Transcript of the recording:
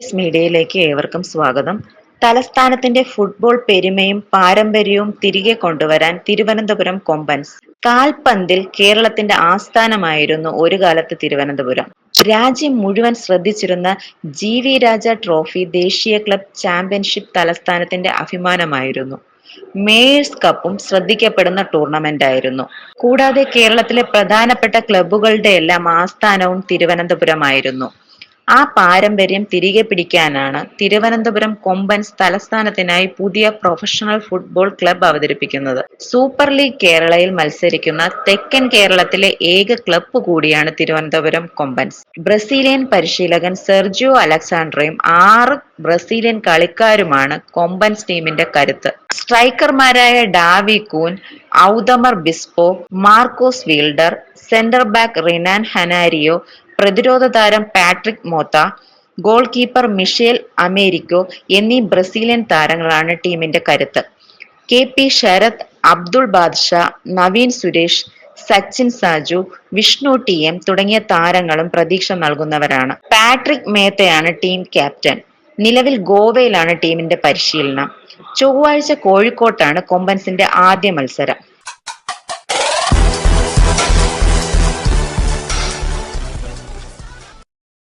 മീഡിയയിലേക്ക് ഏവർക്കും സ്വാഗതം. തലസ്ഥാനത്തിന്റെ ഫുട്ബോൾ പെരുമയും പാരമ്പര്യവും തിരികെ കൊണ്ടുവരാൻ തിരുവനന്തപുരം കൊമ്പൻസ്. കാൽപന്തിൽ കേരളത്തിന്റെ ആസ്ഥാനമായിരുന്നു ഒരു കാലത്ത് തിരുവനന്തപുരം. രാജ്യം മുഴുവൻ ശ്രദ്ധിച്ചിരുന്ന ജി വി രാജ ട്രോഫി ദേശീയ ക്ലബ് ചാമ്പ്യൻഷിപ്പ് തലസ്ഥാനത്തിന്റെ അഭിമാനമായിരുന്നു. മേയേഴ്സ് കപ്പും ശ്രദ്ധിക്കപ്പെടുന്ന ടൂർണമെന്റ് ആയിരുന്നു കൂടാതെ കേരളത്തിലെ പ്രധാനപ്പെട്ട ക്ലബ്ബുകളുടെ എല്ലാം ആസ്ഥാനവും തിരുവനന്തപുരമായിരുന്നു. ആ പാരമ്പര്യം തിരികെ പിടിക്കാനാണ് തിരുവനന്തപുരം കൊമ്പൻസ് തലസ്ഥാനത്തിനായി പുതിയ പ്രൊഫഷണൽ ഫുട്ബോൾ ക്ലബ് അവതരിപ്പിക്കുന്നത്. സൂപ്പർ ലീഗ് കേരളയിൽ മത്സരിക്കുന്ന തെക്കൻ കേരളത്തിലെ ഏക ക്ലബ്ബ് കൂടിയാണ് തിരുവനന്തപുരം കൊമ്പൻസ്. ബ്രസീലിയൻ പരിശീലകൻ സെർജിയോ അലക്സാണ്ട്രയും ആറ് ബ്രസീലിയൻ കളിക്കാരുമാണ് കൊമ്പൻസ് ടീമിന്റെ കരുത്ത്. സ്ട്രൈക്കർമാരായ Davi Kuhn Otamar Bispo Marcos Wilder centre back Renan Honorio പ്രതിരോധ താരം Patrick Motta goal keeper Michel Americo എന്നീ ബ്രസീലിയൻ താരങ്ങളാണ് ടീമിന്റെ കരുത്ത്. K P Sharath Abdul Badshah Naveen Suresh Sachin Saju Vishnu T M തുടങ്ങിയ താരങ്ങളും പ്രതീക്ഷ നൽകുന്നവരാണ്. Patrick മേത്തയാണ് team captain. നിലവിൽ ഗോവയിലാണ് ടീമിന്റെ പരിശീലനം. ചൊവ്വാഴ്ച കോഴിക്കോട്ടാണ് കൊമ്പൻസിന്റെ ആദ്യ മത്സരം.